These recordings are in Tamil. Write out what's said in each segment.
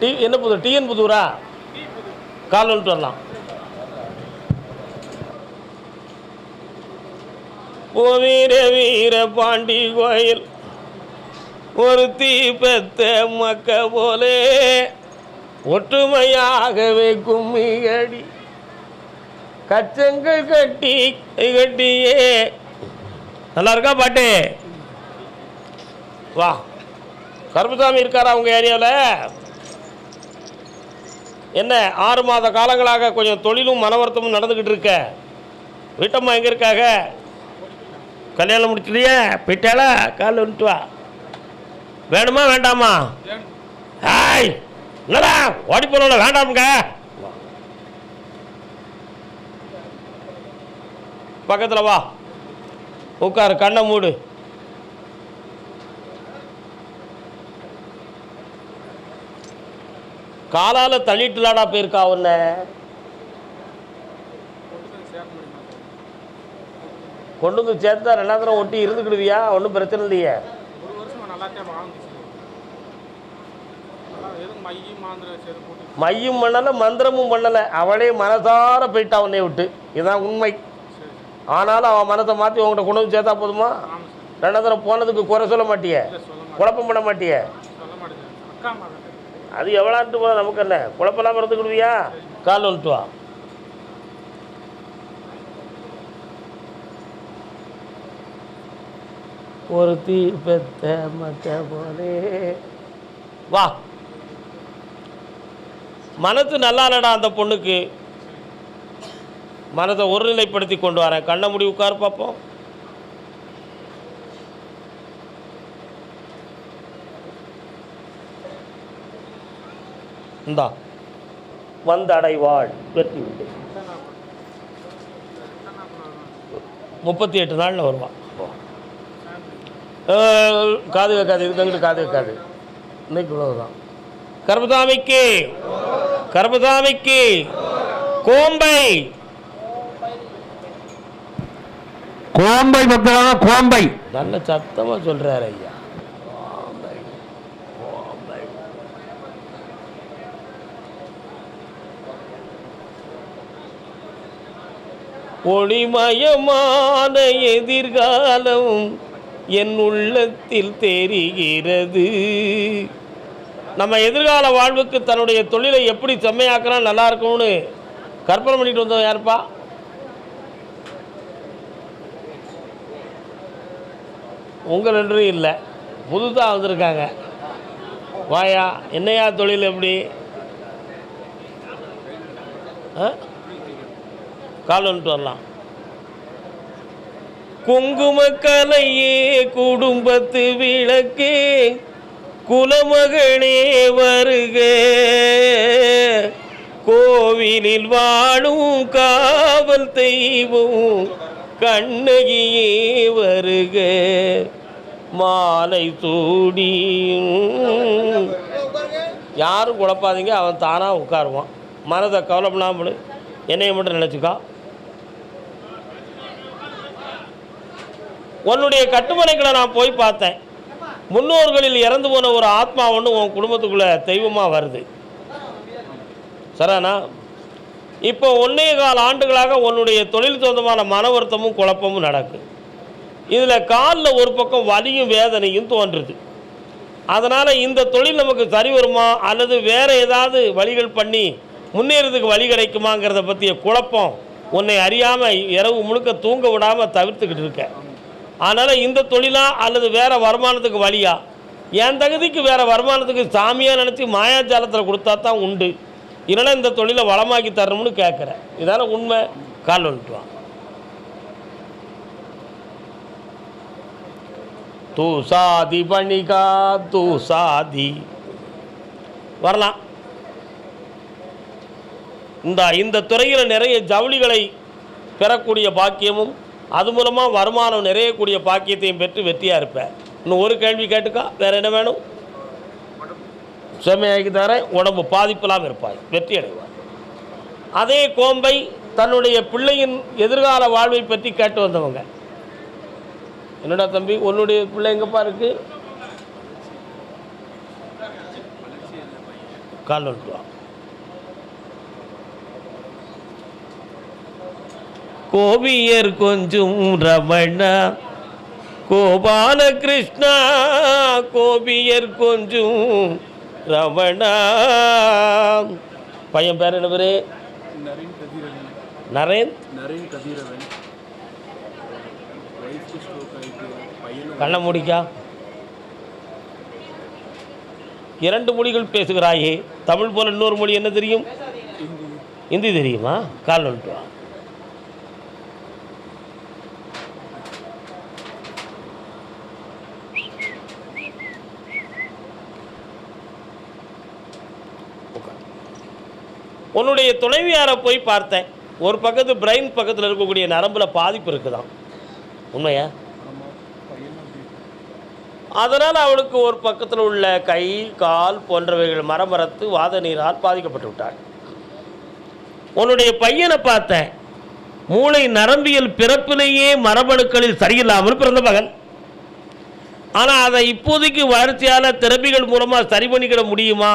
டி என்ன புதூர் டிஎன் புதூரா? கால் வந்துட்டு வரலாம். ஓ வீர வீர பாண்டி கோயில் ஒரு தீ பெத்த மக்க போலே ஒற்றுமையாகவே கும்மிகடி கச்சங்கள் கட்டி கட்டியே. நல்லா இருக்கா பாட்டு? வா. கருப்புசாமி இருக்காரா உங்கள் ஏரியாவில்? என்ன ஆறு மாத காலங்களாக கொஞ்சம் தொழிலும் மன வருத்தமும் நடந்துக்கிட்டு இருக்க? வீட்டம்மா எங்கே இருக்காக? கல்யாணம் முடிச்சிட்டியே? போயிட்டால கால் வந்துட்டு வா. வேணுமா வேண்டாமா? ஹாய் என்னடா ஓடி போல வேண்டாமுங்க. பக்கத்தில் வா. உட்காரு கண்ணை மூடு. காலால தள்ளிட்டுலாடா போயிருக்கா உன்னை. கொண்டு வந்து சேர்த்தா ரெண்டாவது தடவை ஒட்டி இருந்துக்கிடுவியா? ஒன்றும் பிரச்சனை இல்லையே. மையம் பண்ணலை மந்திரமும் பண்ணலை. அவளே மனசார போயிட்டா உன்னை விட்டு. இதுதான் உண்மை. ஆனாலும் அவன் மனசை மாற்றி உங்கள்கிட்ட கொண்டு வந்து சேர்த்தா போதுமா? ரெண்டாவது தடவை போனதுக்கு குறை சொல்ல மாட்டியே? இல்லை சொல்ல மாட்டேன். குழப்பம் பண்ண மாட்டியே? அது எவ்வளோ அக்கா மகன் அது எவ்வளான்ட்டு நமக்கு என்ன குழப்பெல்லாம் இருந்துக்கிடுவியா கால் வந்துட்டு வா ஒரு தீ பெத்த மத்த போலே. வா. மனசு நல்லா இல்லடா அந்த பொண்ணுக்கு. மனதை ஒருநிலைப்படுத்தி கொண்டு வரேன். கண்ணை முடி உட்கார் பார்ப்போம் இந்தா. வந்தடைவாள். வெற்றி உண்டு. முப்பத்தி எட்டு நாளில் வருவான் காது வைக்காது இதுக்கு காது வைக்காது இன்னைக்கு இவ்வளவுதான். கர்மதாமிக்கு கர்மதாமிக்கு கோம்பை. கோம்பை பக்தரான கோம்பை. நல்ல சத்தமாக சொல்கிறாரு ஐயா கோம்பை கோம்பை ஒளிமயமான எதிர்காலம் என் உள்ளத்தில் தெரிகிறது. நம்ம எதிர்கால வாழ்வுக்கு தன்னுடைய தொழிலை எப்படி செம்மையாக்கினா நல்லா இருக்கும்னு கற்பனை பண்ணிட்டு வந்தோம் யாருப்பா? உங்கள் ரெண்டும் இல்லை புதுசாக வந்திருக்காங்க. வாயா என்னையா தொழில் எப்படி? ஆ? கால் வந்துட்டு வரலாம். குங்குமக்கலையே குடும்பத்து விளக்கே குலமகனே வருக. கோவிலில் வாழும் காவல் தெய்வம் கண்ணகியே வருக. மாலை சூடி யாரும் குழப்பாதீங்க அவன் தானாக உட்காருவான். மனதை கவலைப்படாமல் என்னையை மட்டும் நினச்சிக்கா. உன்னுடைய கட்டுமனைகளை நான் போய் பார்த்தேன். முன்னோர்களில் இறந்து போன ஒரு ஆத்மா ஒன்று உன் குடும்பத்துக்குள்ளே தெய்வமாக வருது. சரானா இப்போ ஒன்றே கால் ஆண்டுகளாக உன்னுடைய தொழில் சொந்தமான மன வருத்தமும் குழப்பமும் நடக்குது இதில் காலில் ஒரு பக்கம் வலியும் வேதனையும் தோன்றுது. அதனால் இந்த தொழில் நமக்கு சரி வருமா? அல்லது வேறு ஏதாவது வழிகள் பண்ணி முன்னேறதுக்கு வழி கிடைக்குமாங்கிறத பற்றிய குழப்பம் உன்னை அறியாமல் இரவு முழுக்க தூங்க விடாமல் தவிர்த்துக்கிட்டு இருக்க. அதனால் இந்த தொழிலா அல்லது வேறு வருமானத்துக்கு வழியா? என் தகுதிக்கு வேறு வருமானத்துக்கு சாமியாக நினச்சி மாயாஜாலத்தில் கொடுத்தா தான் உண்டு. இல்லைன்னா இந்த தொழிலை வளமாக்கி தரணும்னு கேட்குறேன் இதான உண்மை. கால் வந்துட்டுவான் தூ சாதி பணிகா தூ சாதி வரலாம். இந்த இந்த துறையில் நிறைய ஜவுளிகளை பெறக்கூடிய பாக்கியமும் அது மூலமாக வருமானம் நிறையக்கூடிய பாக்கியத்தையும் பெற்று வெற்றியாக இருப்பேன் இன்னும் ஒரு கேள்வி கேட்டுக்கா? வேறு என்ன வேணும்? செம்மையாக்கி தரேன். உடம்பு பாதிப்பில்லாமல் இருப்பாய். வெற்றி அடைவார் அதே கோம்பை தன்னுடைய பிள்ளையின் எதிர்கால வாழ்வை பற்றி கேட்டு வந்தவங்க. என்னடா தம்பி உன்னுடைய பிள்ளை எங்கப்பா இருக்கு? கால் வந்துட்டு வா கோபியர் கொஞ்சம் ரமணா கோபாலகிருஷ்ணா கோபியர் கொஞ்சம் ரமணா. பையன் பேர் என்ன பேர் நரேன்? கண்ணை முடிக்கா. இரண்டு மொழிகள் பேசுகிறாயே. தமிழ் போல இன்னொரு மொழி என்ன தெரியும்? ஹிந்தி தெரியுமா? கால் வந்துட்டு உன்னுடைய துணைவியாரை போய் பார்த்தேன். ஒரு பக்கத்து பிரெயின் பக்கத்தில் இருக்கக்கூடிய நரம்பில் பாதிப்பு இருக்குதான். உண்மையா? அதனால் அவளுக்கு ஒரு பக்கத்தில் உள்ள கை கால் போன்றவைகள் மரமரத்து வாத நீரால் பாதிக்கப்பட்டு விட்டாள். உன்னுடைய பையனை பார்த்தேன். மூளை நரம்பியல் பிறப்பிலேயே மரபணுக்களில் சரியில்லாமல் பிறந்த மகன். ஆனால் அதை இப்போதைக்கு வளர்ச்சியால் தெரப்பிகள் மூலமாக சரி பண்ணிக்கிட முடியுமா?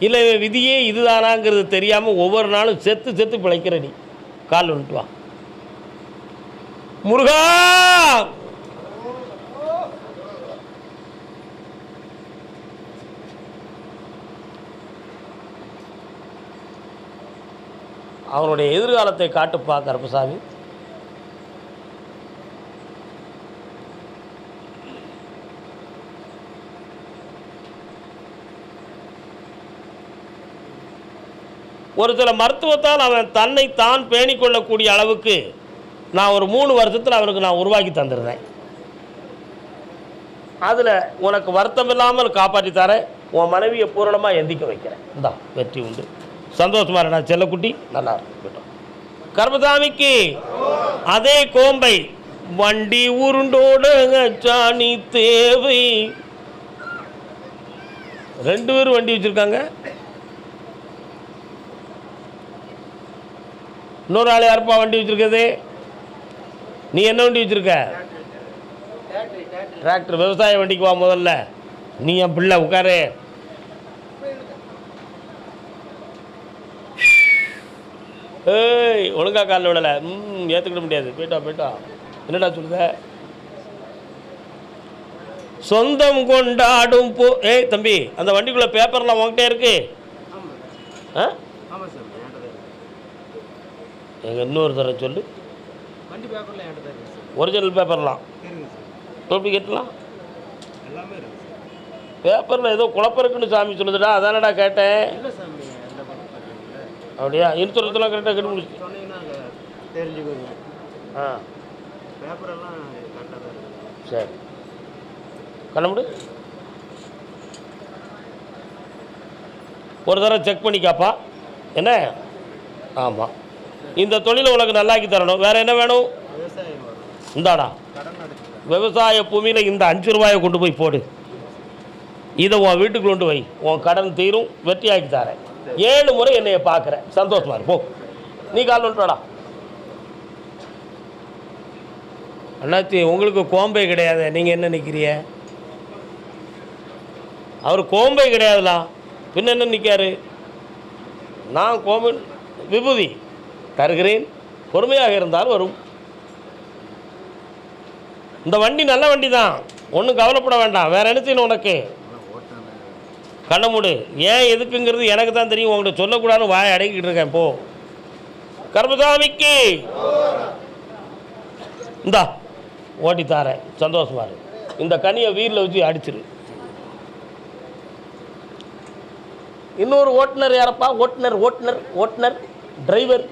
இல்லை விதியே இதுதானாங்கிறது தெரியாமல் ஒவ்வொரு நாளும் செத்து செத்து பிழைக்கிற நீ. கால் வந்துட்டு வா. முருகா! அவனுடைய எதிர்காலத்தை காட்டுப்பா சாமி ஒரு சில மருத்துவத்தால் அவன் தன்னை தான் பேணி கொள்ளக்கூடிய அளவுக்கு நான் ஒரு மூணு வருஷத்தில் அவனுக்கு நான் உருவாக்கி தந்துடுறேன் அதில் உனக்கு வருத்தம் இல்லாமல் காப்பாற்றி தரேன். உன் மனைவியை பூரணமாக எந்திக்க வைக்கிறேன். இந்தா வெற்றி உண்டு. சந்தோஷமாக இருக்கா செல்லக்குட்டி. நல்லா இருக்கட்டும் கர்மசாமிக்கு அதே கோம்பை வண்டி உருண்டோட சாணி தேவை. ரெண்டு பேரும் வண்டி வச்சுருக்காங்க. இன்னொரு ஆள் யாருப்பா வண்டி வச்சுருக்குது நீ என்ன வண்டி வச்சுருக்க? டிராக்டர் விவசாய வண்டிக்கு வா முதல்ல. நீ என் பிள்ளை உட்காரு. ஏய் ஒழுங்கா காலில் விடலை. ம் ஏற்றுக்கிட முடியாது. போயிட்டா போயிட்டா என்னடா சொல்லுத சொந்தம் கொண்டாடும் போ ஏய் தம்பி அந்த வண்டிக்குள்ளே பேப்பர்லாம் உங்ககிட்ட இருக்கு? ஆ? ஆமாம் சார் எங்கள் இன்னொரு தடவை சொல்லு. ஒரிஜினல் பேப்பர்லாம் டூப்ளிகேட்லாம் பேப்பரில் ஏதோ குழப்பம் இருக்குன்னு சாமி சொல்லுதுடா அதானடா கேட்டேன். அப்படியா? இன்சூரன்ஸ்லாம் கரெக்டாக தெரிஞ்சுக்கோங்க. ஆ. சரி. கண்ண முடி ஒரு தடவை செக் பண்ணிக்காப்பா என்ன? ஆமாம் இந்த தொழிலை உனக்கு நல்லாக்கி தரணும். வேறு என்ன வேணும்? இந்தாடா. விவசாய பூமியில் இந்த அஞ்சு ரூபாயை கொண்டு போய் போடு. இதை உன் வீட்டுக்கு கொண்டு வை. உன் கடன் தீரும் வெற்றியாக்கி தரேன். ஏழு முறை என்னைய பார்க்குறேன் சந்தோஷமா போ. நீ கால் வந்துட்டோடா அண்ணாச்சி உங்களுக்கு கோம்பை கிடையாது. நீங்கள் என்ன நிற்கிறீங்க அவர் கோம்பை கிடையாதுலா பின்ன என்ன நிற்காரு நான் கோம்பை விபூதி. தருகிறேன். பொறுமையாக இருந்தால் வரும். இந்த வண்டி நல்ல வண்டி தான் ஒன்றும் கவலைப்பட வேண்டாம். வேற என்ன உனக்கு? கண்ண மூடு. ஏன் எதுக்குங்கிறது எனக்கு தான் தெரியும். உங்கள்கிட்ட சொல்லக்கூடாதுன்னு வாய் அடக்கிட்டு இருக்கேன். போ. கர்மசாமிக்கு இந்தா ஓட்டி தாரேன். சந்தோஷமா இரு இந்த கனியை வீரில் வச்சு அடிச்சிரு. இன்னொரு ஓட்டுநர் யாரப்பா? ஓட்டுநர் ஓட்டுநர் ஓட்டுநர் டிரைவர்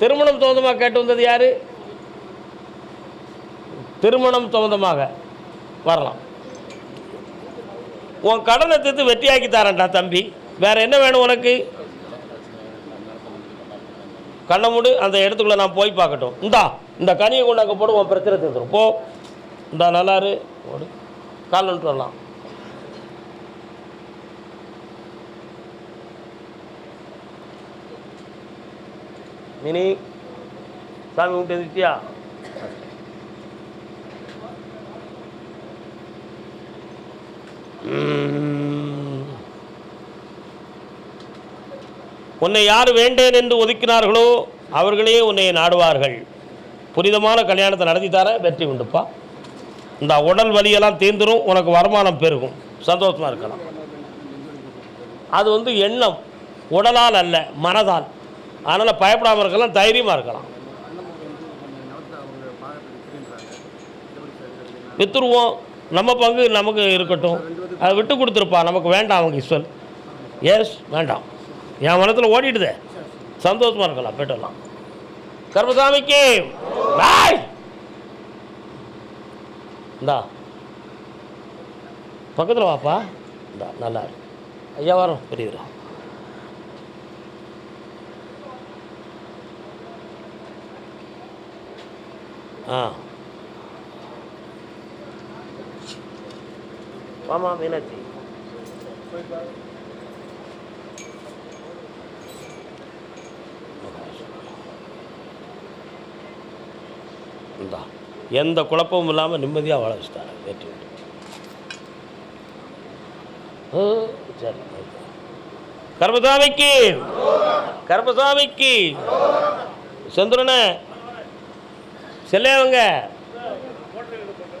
திருமணம் சொந்தமாக கேட்டு வந்தது யார்? திருமணம் சொந்தமாக வரலாம். உன் கடனை தீர்த்து வெற்றியாக்கி தரேன்டா தம்பி. வேற என்ன வேணும் உனக்கு? கண்ணை மூடு அந்த இடத்துக்குள்ளே நான் போய் பார்க்கட்டும். இந்தா இந்த கனியை கொண்டு அங்கே போடு உன் பிரச்சனை தீர்த்துரும் போ. இந்தா நல்லாரு ஓடு. கால் வந்துட்டு வரலாம் மினி சாமி கும்பிட்டு வந்துட்டியா உன்னை யார் வேண்டேன் என்று ஒதுக்கினார்களோ அவர்களே உன்னை நாடுவார்கள். புனிதமான கல்யாணத்தை நடத்தி தர வெற்றி உண்டுப்பா. இந்த உடல் வலியெல்லாம் தீர்ந்துடும் உனக்கு வருமானம் பெருகும். சந்தோஷமாக இருக்கலாம். அது வந்து எண்ணம். உடலால் அல்ல மனதால். அதனால் பயப்படாமல் இருக்கலாம் தைரியமாக இருக்கலாம். வித்துருவோம். நம்ம பங்கு நமக்கு இருக்கட்டும். அதை விட்டு கொடுத்துருப்பா. நமக்கு வேண்டாம் அவங்க சொல் எஸ் வேண்டாம். என் மனத்தில் ஓடிடுதே. சந்தோஷமாக இருக்கலாம் போயிட்டுலாம் கர்மசாமிக்கு பாய் இந்தா. பக்கத்தில் வாப்பா. இந்தா நல்லா இருக்கு ஐயா வரோம். பெரியவரா. ஆ. வாமா மீனாட்சி. இந்தா எந்த குழப்பமும் இல்லாமல் நிம்மதியாக வாழ வச்சுட்டாரு. வேட்டி சரி கர்மசாமிக்கு! கர்மசாமிக்கு! செந்துரனே! செல்லையவங்க.